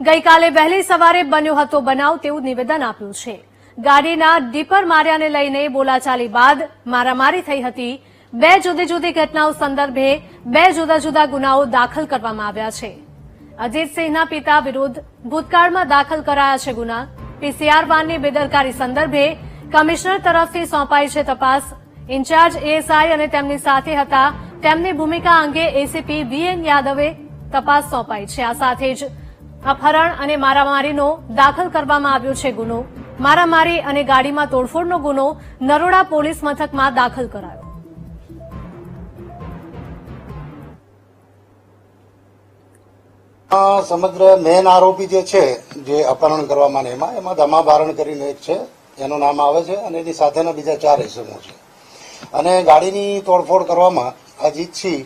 ગઈકાલે વહેલી સવારે બન્યો હતો બનાવ તેવું નિવેદન આપ્યું છે. ગાડીના ડીપર માર્યાને લઈને બોલાચાલી બાદ મારામારી થઈ હતી. બે જુદી જુદી ઘટનાઓ સંદર્ભે બે જુદા જુદા ગુનાઓ દાખલ કરવામાં આવ્યા છે. અજીતસિંહના પિતા વિરુદ્ધ ભૂતકાળમાં દાખલ કરાયા છે ગુના. પીસીઆર વાનની બેદરકારી સંદર્ભે કમિશનર તરફથી સોંપાઈ છે તપાસ. ઇન્ચાર્જ એએસઆઈ અને તેમની સાથે હતા. તેમની ભૂમિકા અંગે એસીપી વીએન યાદવે તપાસ સોંપાઈ છે. આ સાથે જ અપહરણ અને મારામારીનો દાખલ કરવામાં આવ્યો છે ગુનો. મારામારી અને ગાડીમાં તોડફોડનો ગુનો નરોડા પોલીસ મથકમાં દાખલ કરાયો. સમગ્ર મેન આરોપી જે છે, જે અપહરણ કરવામાં એમાં એમાં ધમા બારણ કરીને એક છે, એનું નામ આવે છે અને એની સાથેના બીજા ચાર ઇસમો છે. અને ગાડીની તોડફોડ કરવામાં અજીતસિંહ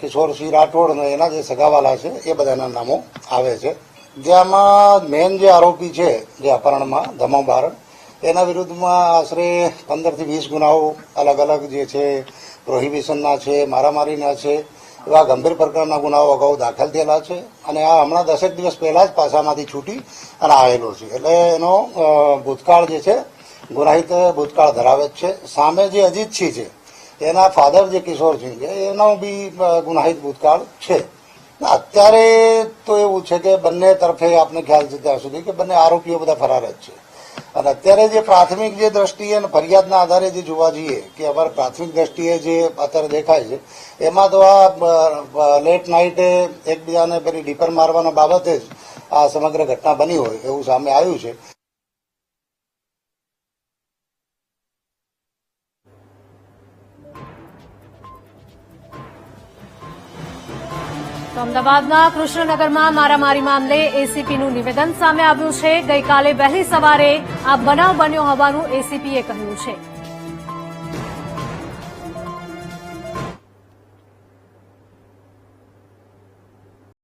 કિશોરસિંહ રાઠોડ અને એના જે સગાવાલા છે, એ બધાના નામો આવે છે. જેમાં મેન જે આરોપી છે, જે અપહરણમાં ધમમ બારણ એના વિરુદ્ધમાં આશરે પંદરથી વીસ ગુનાઓ અલગ અલગ જે છે, પ્રોહિબિશનના છે, મારામારીના છે, એવા ગંભીર પ્રકારના ગુનાઓ અગાઉ દાખલ થયેલા છે અને આ હમણાં દસેક દિવસ પહેલા જ પાસામાંથી છૂટી અને આવેલો છે. એટલે એનો ભૂતકાળ જે છે, ગુનાહિત ભૂતકાળ ધરાવે છે. સામે જે અજીતસિંહ છે એના ફાધર જે કિશોરસિંહ છે એનો બી ગુનાહિત ભૂતકાળ છે. અત્યારે તો એવું છે કે બંને તરફે આપને ખ્યાલ છે ત્યાં સુધી કે બંને આરોપીઓ બધા ફરાર જ છે. અને અત્યારે જે પ્રાથમિક જે દ્રષ્ટિએ અને ફરિયાદના આધારે જે જોવા જઈએ કે અમારે પ્રાથમિક દ્રષ્ટિએ જે અત્યારે દેખાય છે, એમાં તો આ લેટ નાઇટે એકબીજાને પેલી ડીપર મારવાના બાબતે જ આ સમગ્ર ઘટના બની હોય એવું સામે આવ્યું છે. તો અમદાવાદના કૃષ્ણનગરમાં મારામારી મામલે એસીપીનું નિવેદન સામે આવ્યું છે. ગઈકાલે વહેલી સવારે આ બનાવ બન્યો હોવાનું એસીપીએ કહ્યું છે.